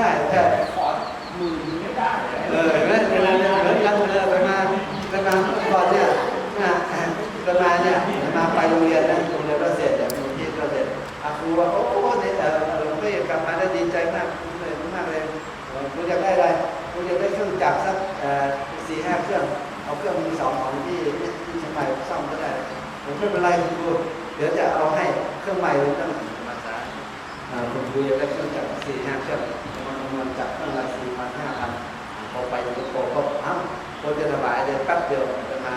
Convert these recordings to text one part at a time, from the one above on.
ได้แค่ขอหมื่นไม่ได้เออเห็นไหมเวลาเนี่ยเหมือนกันเลยไปมาไปมาเมื่อก่อนเนี่ยนะไปมาเนี่ยมาไปโรงเรียนนะโรงเรียนเราเสร็จเนี่ยมูลที่เราเสร็จอาครูว่าโอ้โหเนี่ยเออหลวงพี่กลับมาได้ดีใจมากเลยมากเลยเออคุณอยากได้อะไรคุณอยากได้เครื่องจักรสักสี่ห้าเครื่องเอาเครื่องมือสองของที่ที่ชียงใหม่ซ่อมก็ได้ผมไม่เป็นไรคุณครูเดี๋ยวจะเอาให้เครื่องใหม่เลยต้องมาซะอ่าคุณครูอยากได้เครื่องจักรสี่ห้าเครื่องำนวณจากเครื่องละสี่พันห้าพันพอไปถึงโปรก็เอ้าโปรจะระบายเลยแป๊บเดียวจะมา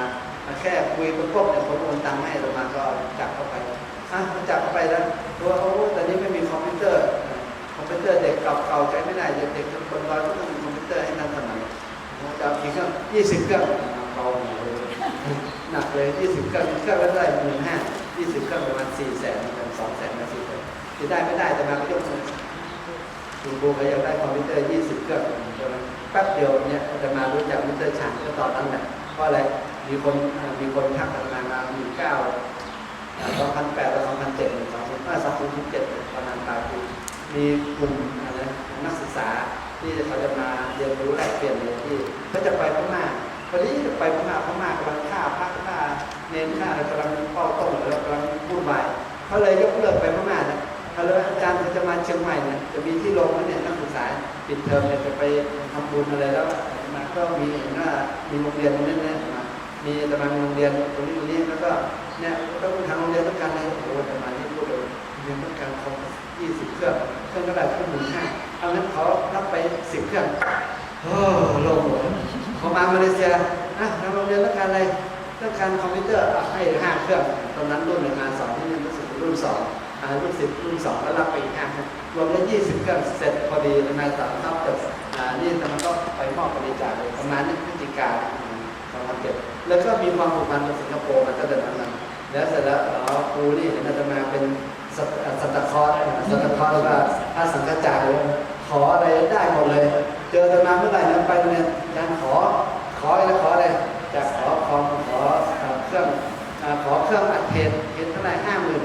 แค่คุยปุ๊บปุ๊บเนี่ยผมโอนตังค์ให้เรามาก็จับเข้าไปอะจับเข้าไปแล้วตัวเขาต่นี้ไม่มีคอมพิวเตอร์ คอมพิวเตอร์เด็กเก่าๆใช้ไม่ได้เด็กๆทุกคนร้อยก็ต้องมีคอมพิวเตอร์ให้ทันสมัยผมจะเอากี่เครื่องยี่สิบเครื่องเบาหน่อยเลยหนักเลยยี่สิบเครื่องเครื่องละเท่าไหร่หมื่นห้ายี่สิบเครื่องประมาณสี่แสนเป็นสองแสนมาสี่แสนจะได้ไม่ได้แต่มาก็ยกมือ คุณครูเขาอยากได้คอมพิวเตอร์20 เครื่องใช่ไหมแป๊บเดียวเนี่ยจะมารู้จักมิสเตอร์ชานก็ตอนนั้นแหละเพราะอะไรมีคนมีคนทักกันมามามีเก้าสองพันแปดสองพันเจ็ดสองพันห้าสองพันเจ็ดประมาณปลายปีมีกลุ่มอะไรนักศึกษาที่เขาจะมาเรียนรู้แลกเปลี่ยนเลยที่เขาจะไปพม่าพอดีจะไปพม่าพม่ากำลังฆ่าพระฆ่าเน้นฆ่าอะไรกำลังเป้าต้มแล้วกำลังวุ่นวายเขาเลยยกเลิกไปพม่า ถ้าเลยอาจารย์จะมาเชียงใหม่เนี่ยจะมีที่ลงเนี่ยนักศึกษาปิดเทอมเนี่ยจะไปทำบุญอะไรแล้วมาก็มีเห็นว่ามีโรงเรียนตรงนี้นี่ยมามีแต่มามีโรงเรียนตรงนี้ตรงนี้แล้วก็เนี่ยต้องทางโรงเรียนต้องการอะไรโอ้โหแต่มาที่พูดเลยโรงเรียนต้องการคอมยี่สิบเครื่องเครื่องก็ได้เครื่องหมื่นห้าเอางั้นเขารับไปสิบเครื่องโอ้โลงหมดเขามามาเลเซียอะทางโรงเรียนต้องการอะไรต้องการคอมพิวเตอร์อะให้ห้าเครื่องตอนนั้นรุ่นหนึ่งงานสอนที่นี่รู้สึกรุ่นสอง อ่ารุ่นสิบรุ่นสองแล้วรับไปอีกห้าครับรวมแล้วยี่สิบเครื่องเสร็จพอดีในสามทับเจ็นี่แต่มันก็ไปมอบบริจาคเลยประมาณนี้พฤศจิการสองพันเจ็ดแล้วก็มีความผูกพันกับสิงคโปร์มาตั้งแต่นั้นมาแล้วเสร็จแล้วอ๋อครูนี่เห็นอาตมาเป็นสัตคอร์สสัตคอร์สว่าถ้าสังกัจจายขออะไรได้หมดเลย เจออาตมาเมื่อไหร่นะไปเนี่ยอาจารขอขออะไรขออะไรจะขอคอมขอเครื่องขอเครื่องอัดเทนเทนเท่าไหร่ห้าหมื่น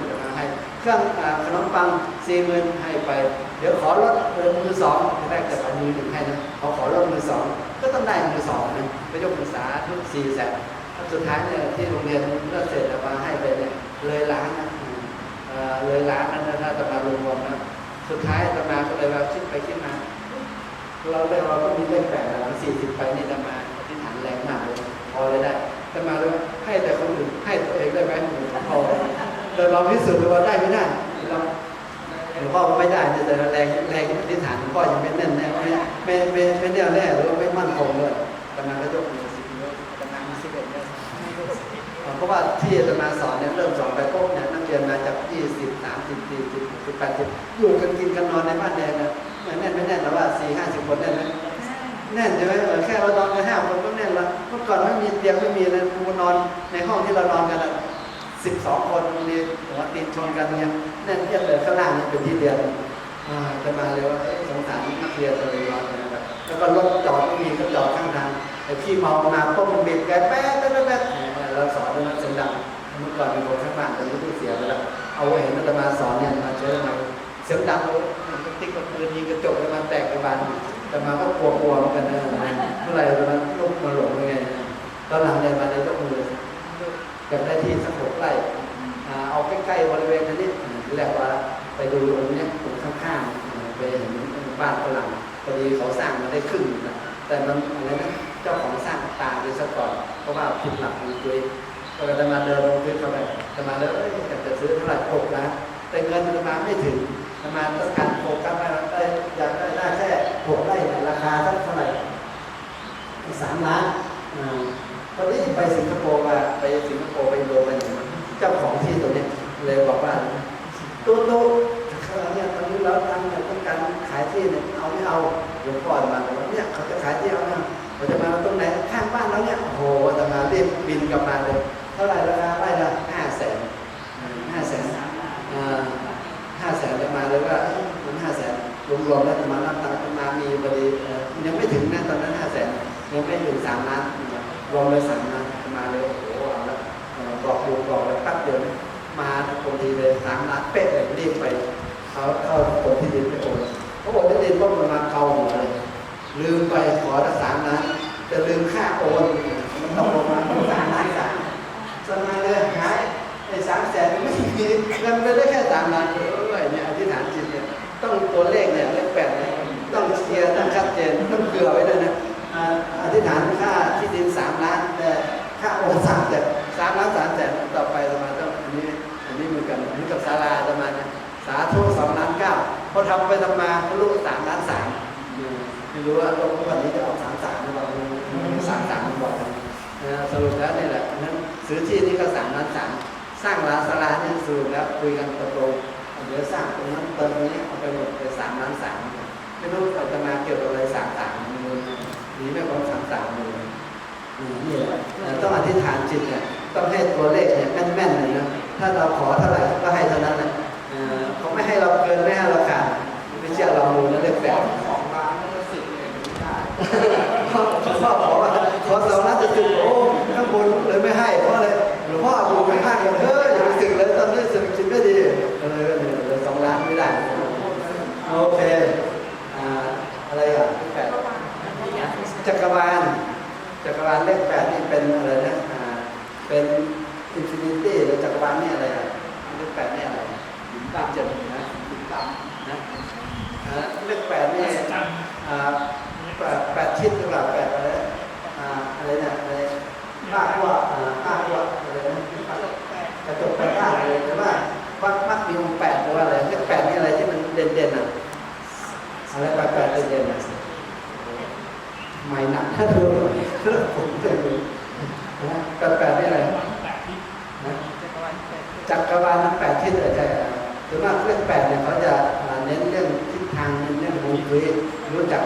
รื่องขนมปังสี่หมื่นให้ไป เดี๋ยวขอรถเออมือสองจะได้แต่เอามือหนึ่งให้นะเขาขอรถมือสองก็ต้องได้มือสองนะไปยกมือสาทุกสี่แสนสุดท้ายเนี่ยที่โรงเรียนเลิกเสร็จแล้วมาให้ไปเนี่ยเลยล้านนะเออเลยล้านนั่นนะถ้าจะมารวมๆนะสุดท้ายจะมาก็เลยว่าคิดไปคิดมาเราได้เราก็มีเลขแปดหลังสี่สิบไปนี่จะมาอธิษฐานแรงมากเลยพอเลยได้จะมาเลยให้แต่คนอื่นให้ตัวเองได้ไหมพอแต่เราพิสูจน์ดูว่าได้ไม่ได้เราหลวงพ่อก็ไม่ได้ แต่แรงแรงอธิษฐานหลวงพ่อยังไม่แน่นแน่ไม่ไม่ไม่ไม่แน่แน่หรือไม่มั่นคงเลยต่มาก็ยกมือสิบนิ้วต่มามีสิบเอ็ดเนี่ยเพราะว่าที่จะมาสอนเนี่ยเริ่มสอนไปปุ๊บเนี่ยนักเรียนมาจากยี่สิบสามสิบสี่สิบสิบแปดสิบอยู่กันกินกันนอนในบ้านแดงนะไม่แน่นไม่แน่นแต่ว่าสี่ห้าสิบคนแน่นไหมแน่นใช่ไหมเออแค่เรานอนกันห้าคนก็แน่นละเมื่อก่อนไม่มีเตียงไม่มีเลยกูนอนในห้องที่เรานอนกันสิบสองคนมีหัวติดชนกันเนี่ยแน่นเอียดเลยข้างล่างนี่เป็นที่เรียน จะมาเลยว่าสงสารนักเรียนเลยนอนกันนะครับแล้วก็รถจอดไม่มีก็จอดข้างทางไอ้พี่เมามาปุ๊บมันบีบแกแป๊ะแป๊ะแป๊ะแป๊ะเราสอนด้วยนเสียงดังเมื่อก่อนมีคนข้างบ้านแต่ไม่รู้เสียไปแล้วเอาไว้เห็นอาตมาสอนเนี่ยมาเชื่อมาเสียงดังเลยติ๊กกับปืนยิงกระจกแล้วมาแตกกระบาลแต่มาก็กลัวๆเหมือนกันนะเมื่อไหร่จะมาลุกมาหลงยังไงตอนหลังเนี่ยมาในยกมืออยากได้ที่สักหกไร่เอาใกล้ๆบริเวณนี้ทีแรกว่า ไปดูตรงเนี้ยตรงข้างๆไปเห็นบ้านฝรั่งพอดีเขาสร้างมาได้ครึ่งนะแต่มันอะไรนะเจ้าของสร้างตาไปซะก่อนเพราะว่าผิดหลักมีคุยก็จะมาเดินลงพื้นเข้าไปจะมาแล้วเอ้ยอยากจะซื้อเท่าไหร่หกล้านแต่เงินจะมาไม่ถึงประมาต้องการโฟกัสว่าได้อยากได้ได้แค่หกไร่ราคาเท่าไหร่สามล้านตอนนี้ไปสิงคโปร์มาไปสิงคโปร์ไปโดนไปอย่างนั้นเจ้าของที่ตรงเนี้ยเลยบอกว่าตู้ตู้ เนี่ยตอนนี้เราทำเนี่ยต้องการขายที่เนี่ยเอาไม่เอาหลวงพ่อมาบอกว่าเนี่ยเขาจะขายที่เอาเนี่ยเขาจะมาตรงไหนข้างบ้านเราเนี่ยโอ้โหจะมาเรียบบินกลับมาเลยเท่าไหร่ราคาไร่ละห้าแสนห้าแสนห้าแสนจะมาเลยว่ามันห้าแสนรวมๆแล้วจะมารับตังค์มามีพอดียังไม่ถึงนะตอนนั้นห้าแสนยังไม่ถึงสามล้านรวมเลยสามล้านมาเลยโอ้โหเอาละเอ่อกอกดูกรอกแล้วแป๊บเดียวนมาคนทีเลยสามล้านเป๊ะเลยรีบไป เขาเข้าคนที่ดินไปโอนเขาบอกที่ดินก็มันมาเกาหลืมไปขอตั้งสามล้านจะลืมค่าโอนมันตกลงมาเป็นสามล้านสามสมาเลยหายไอ้สามแสนไม่มีเงินไปได้แค่สามล้านเออเนี่ยอธิษฐานจิตเนี่ยต้องตัวเลขเนี่ยเลขแปดเนี่ยต้องเคลียร์ต้องชัดเจนต้องเกลือไว้ด้วยนะอธิษฐานค่าที่ดินสามล้านแต่ค่าโอนสามแสนสามล้านสามแสนต่อไปประมาณต้องอันนี้อันนี้เหมือนกันอันนี้กับศาลาประมาณนะ สาธุสองล้านเก้าพอทำไปทำมาทะลุสามล้านสามไม่รู้ว่าวันนี้จะออกสามสามหรือเปล่าสามสามบอกนะสรุปแล้วนี่แหละนั้นซื้อที่นี่ก็สามล้านสามสร้างร้านสลาเนี่ยสรุปแล้วคุยกันตกลงเดี๋ยวสร้างตรงนั้นเติมนี้เอาไปหมดไปสามล้านสามไม่รู้เราจะมาเกี่ยวกับอะไรสามสามมือหรือไม่พ้นสามสามมือนี่แหละต้องอธิษฐานจิตเนี่ยต้องให้ตัวเลขเนี่ยแม่นๆเลยนะถ้าเราขอเท่าไหร่ก็ให้เท่านั้นนะ ไม่ให้เราเกินไม่ให้เราขาดไม่เชื่อเราดูนะเลขแปดสองล้านแล้วก็สิบเลยไม่ได้พ่อพ่อบอกว่าขอสองล้าจะสึกโอ้ข้างบนเลยไม่ให้เพราะอะไรหลวงพ่อดูไปข้างกันเฮ้ยอย่าไปสึกเลยตอนนี้สึกจิตไม่ดีเออเลยสองล้านไม่ได้โอเคอะไรอะแปดจักรวาลจักรวาลเลขแปดนี่เป็นอะไรนะเป็นอินฟินิตี้หรือจักรวาลนี่อะไรอะเลขแปดนี่อะไรตามเจ็ดนะตามนะอ่าเลขแปดนี่อ่า แปดแปดชิ้นหรือเปล่าแปดอะไรอ่าอะไรเนี่ยอะไรภาคว่าอ่าภาคว่าอะไรนะกระจกแปดด้านอะไรหรือว่ามักมักมีองค์แปดหรือว่าอะไรเลขแปดนี่อะไรที่มันเด่นเด่นๆอะอะไรแปดแปดเด่นเด่นๆอะไม่หนักถ้าดูผมจะดูนะแปดแปดนี่อะไรนะจักรวาลทั้งแปดทิศเลยใช่ไหมหรือว่าเลขแปดเนี่ยเขาจะอ่าเน้นเรื่อง ทางเรื่องของชีวิตรู้จัก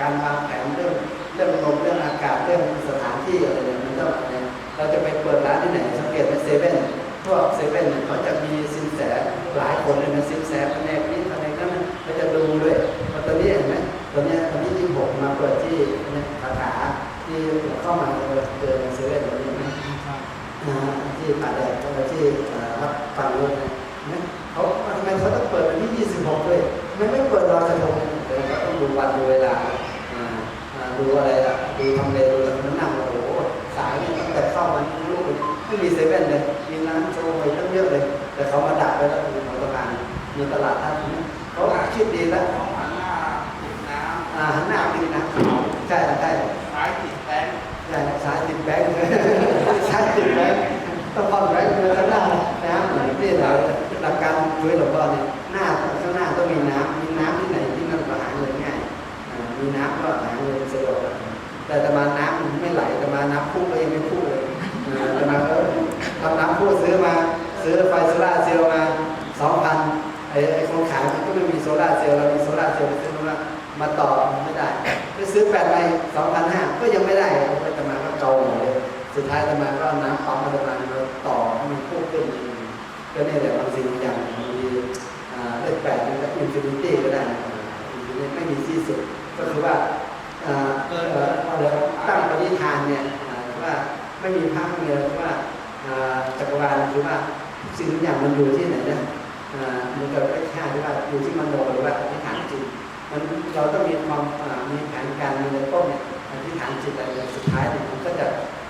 การวางแผนเรื่องเรื่องลมเรื่องอากาศเรื่องสถานที่อะไรเนี่ยมันต้องเราจะไปเปิดร้านที่ไหนสังเกต ดูอะไรล่ะดูทำเลดูแล้วมันนั่งโอ้โหสายเนี่ยตั้งแต่เข้ามาลูกไม่มีเซเว่นเลยมีร้านโชว์ไปตั้งเยอะเลย แต่เขามาดักไว้แล้วมีหัวตะพานมีตลาดท่านี้เขาคิดดีแล้วสองหันหน้าติดน้อ่าหันหน้าไปนะใช่ใช่ำซ้ายติดแบงค์ใช่สายติดแบงค์สายติดแบงค์ต้องผ่อนแบงค์เลยข้างหน้านะนี่แหละหลักการช่วยหลวงพ่อเนี่ยหน้าข้างหน้าต้องมีน้ำมีน้ำที่ไหนที่นั่นก็หาเงินง่ายอ่ามีน้ำก็หาเงินสะดวก แต่ตมาน้ำมันไม่ไหลแต่มาน้ำพุ่งก็ยังไม่พุ่งเลยแต่มาก็ทำน้ำพุ่งซื้อมา ซื้อไฟโซล่าร์เซลล์มาสองพันไอ้ไอ้คนขายมันก็ไม่มีโซล่าร์เซลล์เรามีโซล่าร์เซลล์ซื้อมามาต่อไม่ได้ไปซื้อแปดใบสองพันห้าก็ยังไม่ได้ก็จะมาก็เกาหมดเลยสุดท้ายจะมาก็เอาน้ำปั๊มมาจะมาต่อมันพุ่งขึ้นก็เนี่ยแหละบางสิ่งบางอย่างบางทีเลขแปดนี่ก็อินฟินิตี้ก็ได้ไม่มีที่สุดก็คือว่า ตั้งปณิธานเนี่ยว่าไม่มีภาคเมียว่าอ่าจักรวาลคือว่าทุกสิ่งทุกอย่างมันอยู่ที่ไหนนะอ่ามันก็ไม่ใช่ที่ว่าอยู่ที่มโนหรือว่าอธิษฐานจริงมันเราต้องมีความมีแผนการมีในต้นเนี่ยอธิษฐานจิตอะไรสุดท้ายเนี่ยมันก็จะ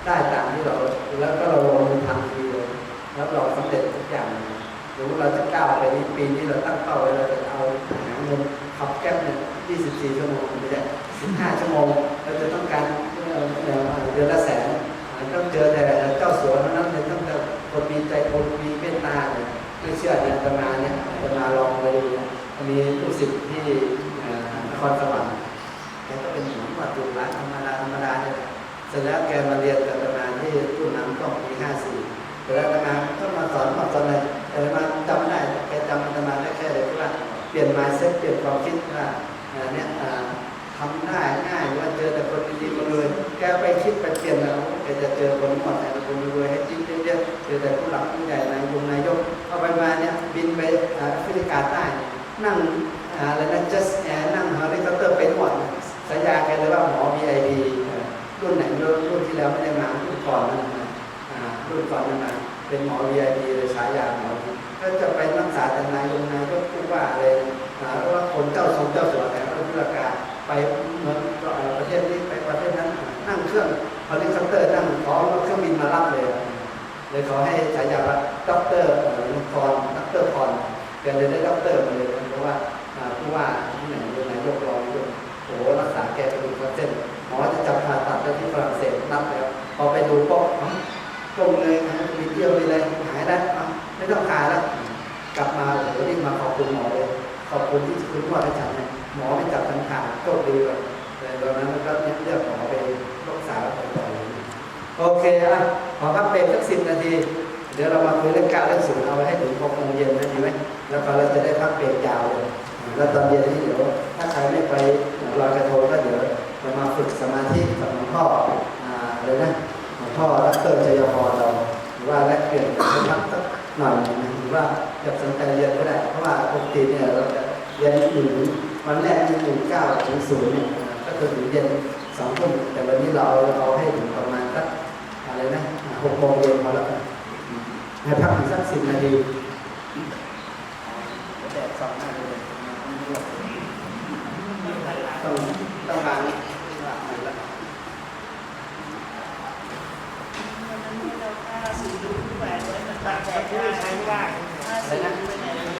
ได้ตามที่เราแล้วก็เราลงมือทำทีเลยแล้วเราสำเร็จทุกอย่างหรือว่าเราจะก้าวไปในปีนี้เราตั้งเป้าไว้เราจะเอา เงินขับแก๊ปเนี่ย24 ชั่วโมงไม่ใช่15 ชั่วโมงเราจะต้องการเดือนละแสนต้องเจอแต่เจ้าสัวเท่านั้นเลยต้องเจอคนมีใจคนมีเมตตาเนี่ยไม่เชื่อเนี่ยจะมาเนี่ยจะมาลองไปดูเนี่ยมีลูกศิษย์ที่นครสวรรค์แกก็เป็นหมอวัดจุฬาธรรมดาธรรมดาเนี่ยเสร็จแล้วแกมาเรียนกับอาตมาที่รุ่นน้ำก็ปีห้าสี่เสร็จแล้วอาตมาก็มาสอนมาสอนอะไรแต่ตมาจำไม่ได้แกจำอาตมาได้แค่เลยว่า ลี่ยนมาเซ็ตเปลี่ยนความคิดว่าอ่าเนี่ยทำได้ง่ายว่าเจอแต่คนดีๆคนรวยแกไปคิดไปเปลี่ยนแล้วแกจะเจอคนหมดแต่คนรวยให้จิ้มเยอะๆเจอแต่ผู้หลักผู้ใหญ่นายกนายกเอาไปมาเนี่ยบินไปอ่าแอฟริกาใต้นั่งอ่าแล้วนั่น just air นั่งเฮลิคอปเตอร์ไปหมดสายยาแกเลยว่าหมอ VIP รุ่นไหนรุ่นรุ่นที่แล้วไม่ได้มารุ่นก่อนนั่นนะรุ่นก่อนนั่นนะ เป็นหมอวีไอพีเลยฉายาหมอถ้าจะไปรักษาแต่นายงไหนก็พูดว่าอะไรหาว่าคนเจ้าสมเจ้าสัวแต่ก็ธุรการไปเมืองประเทศนี้ไปประเทศนั้นนั่งเครื่องพฮลิคัปเตอร์นั่งพร้อมเครื่องบินมารับเลยเลยขอให้ฉายาว่าด็อกเตอร์พรด็อกเตอร์พรแกเลยได้ด็อกเตอร์มาเลยเพราะว่าผู้ว่าที่ไหนนายกรองยโอ้โหรักษาแกเป็นคอนเส้นหมอจะจับผ่าตัดได้ที่ฝรั่งเศสนับแล้วพอไปดูก็ตรงเลยนะ เยี่ยวมีอะไรหายแล้วไม่ต้องผ่าแล้ว กลับมาโอ้โหรีบมาขอบคุณหมอเลย ขอบคุณที่คุณพ่อให้ฉันเนี่ยหมอไม่จับทันขาโชคดีเลยแต่ตอนนั้นก็เลือกหมอไปรักษาไปต่อเลยโอเคอะขอพักเบรกสักสิบนาที เดี๋ยวเรามาคุยเรื่องการเรื่องสูงเอาไว้ให้ถึงหกโมงเย็นนะดีไหมแล้วก็เราจะได้พักเบรกยาวเลยแล้วตอนเย็นนี่เดี๋ยวถ้าใครไม่ไป กติเนี่ยเราจะเรียนหนึ่งวันแรกที่หนึ่งเก้าถึงศูนย์เนี่ยก็คือถึงเย็นสองทุ่มแต่วันนี้เราเอาให้ถึงประมาณสักอะไรนะหกโมงเย็นพอแล้วนให้พักอีกสักสิบนาที